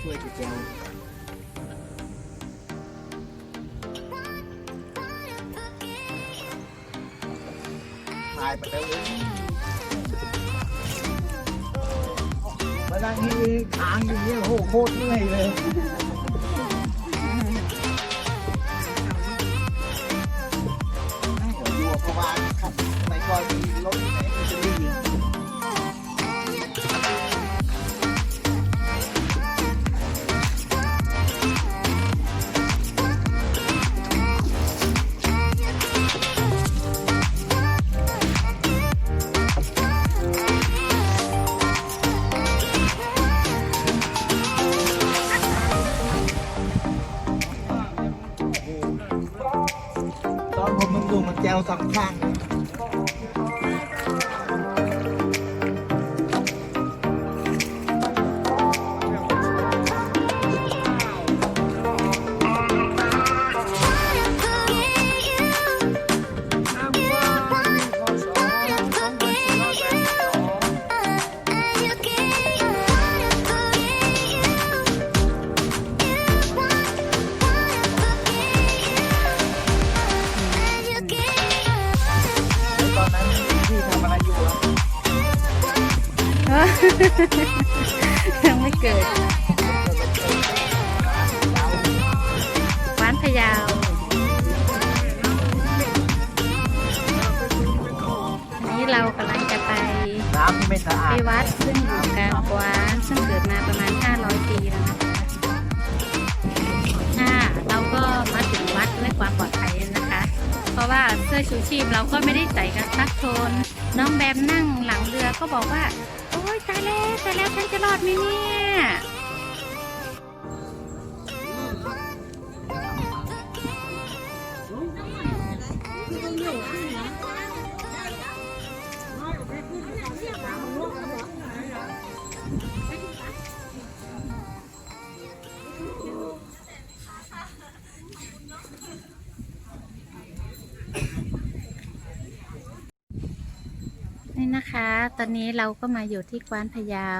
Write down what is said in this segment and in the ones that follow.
ช่วยจะเจลถ่ายไปแล้วมานั่งนี่ค้างอย่างเงี้ยโอ้โหโคตรเหนื่อยเลย สองข้าง ยังไม่เกิดว้านพะเยาวอันนี้เรากำลังจะไปน้ำที่ไม่สะอาไปดวัดซึ่งอยู่กลางกวานซึ่งเกิดมาประมาณ 500 ปีแล้วนะคะค่ะเราก็มาถึงวัดด้วยความปลอดภัยนะคะ เพราะว่าเสื้อชูชีพเราก็ไม่ได้ใส่กันซักโทนน้องแบมนั่งหลังเรือก็บอกว่าโอ้ ยตายแล้วตายแล้วฉันจะรอดไหมเนี่ย นี่นะคะ ตอนนี้เราก็มาอยู่ที่กวานพะเยา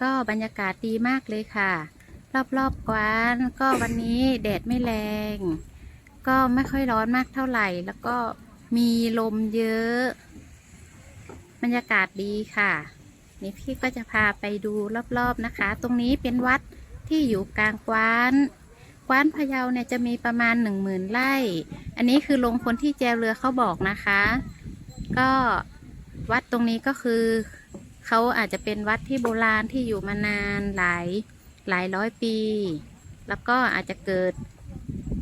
ก็บรรยากาศดีมากเลยค่ะ รอบๆกวานก็วันนี้แดดไม่แรง ก็ไม่ค่อยร้อนมากเท่าไหร่ แล้วก็มีลมเยอะ บรรยากาศดีค่ะ นี่พี่ก็จะพาไปดูรอบๆนะคะ ตรงนี้เป็นวัดที่อยู่กลางกวานกวานพะเยาเนี่ยจะมีประมาณหนึ่งหมื่นไร่ อันนี้คือลงคนที่แจวเรือเขาบอกนะคะ ก็ วัดตรงนี้ก็คือเขาอาจจะเป็นวัดที่โบราณที่อยู่มานานหลายหลายร้อยปี แล้วก็อาจจะเกิด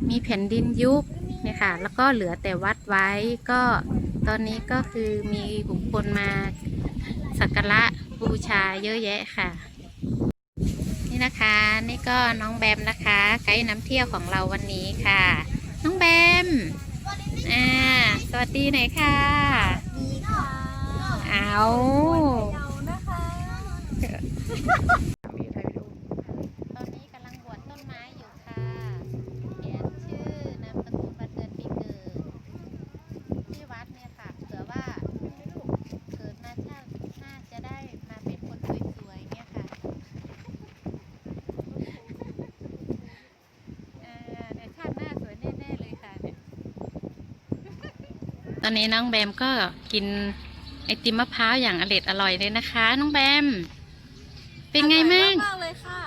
มีแผ่นดินยุบเนี่ยค่ะ แล้วก็เหลือแต่วัดไว้ก็ตอนนี้ก็คือมีบุคคลมาสักการะบูชาเยอะแยะค่ะ นี่นะคะนี่ก็น้องแบมนะคะไกด์นำเที่ยวของเราวันนี้ค่ะ น้องแบมอ่าสวัสดีหน่อยค่ะดีค่ะ เอาเรานะคะตอนนี้กำลังบวชต้นไม้อยู่ค่ะเขียนชื่อนามสกุลวันเดือนปีเกิดที่วัดเนี่ยค่ะเผื่อว่าเกิดมาชาติหน้าจะได้มาเป็นคนสวยๆเนี่ยค่ะเอ่อเดี๋ยวชาติหน้าสวยแน่ๆเลยค่ะเนี่ย ตอนนี้น้องแบมก็กิน ไอติมมะพร้าวอย่างอร่อยอร่อยเลยนะคะ น้องแบม เป็นไงมั่งมากเลยค่ะ